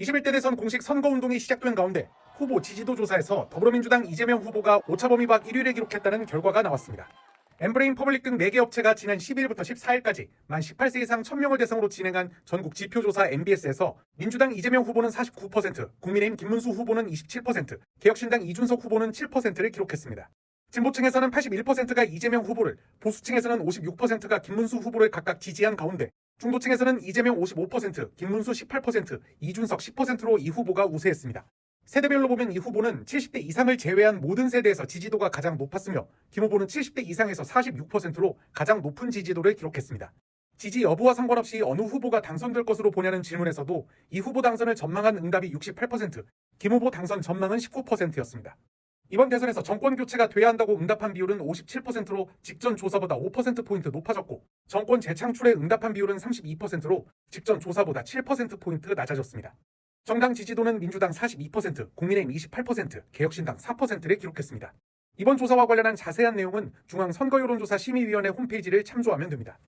21대 대선 공식 선거운동이 시작된 가운데 후보 지지도 조사에서 더불어민주당 이재명 후보가 오차 범위 밖 1위를 기록했다는 결과가 나왔습니다. 엠브레인 퍼블릭 등 4개 업체가 지난 12일부터 14일까지 만 18세 이상 1000명을 대상으로 진행한 전국 지표조사 MBS에서 민주당 이재명 후보는 49%, 국민의힘 김문수 후보는 27%, 개혁신당 이준석 후보는 7%를 기록했습니다. 진보층에서는 81%가 이재명 후보를, 보수층에서는 56%가 김문수 후보를 각각 지지한 가운데 중도층에서는 이재명 55%, 김문수 18%, 이준석 10%로 이 후보가 우세했습니다. 세대별로 보면 이 후보는 70대 이상을 제외한 모든 세대에서 지지도가 가장 높았으며 김 후보는 70대 이상에서 46%로 가장 높은 지지도를 기록했습니다. 지지 여부와 상관없이 어느 후보가 당선될 것으로 보냐는 질문에서도 이 후보 당선을 전망한 응답이 68%, 김 후보 당선 전망은 19%였습니다. 이번 대선에서 정권 교체가 돼야 한다고 응답한 비율은 57%로 직전 조사보다 5%포인트 높아졌고 정권 재창출에 응답한 비율은 32%로 직전 조사보다 7%포인트 낮아졌습니다. 정당 지지도는 민주당 42%, 국민의힘 28%, 개혁신당 4%를 기록했습니다. 이번 조사와 관련한 자세한 내용은 중앙선거여론조사 심의위원회 홈페이지를 참조하면 됩니다.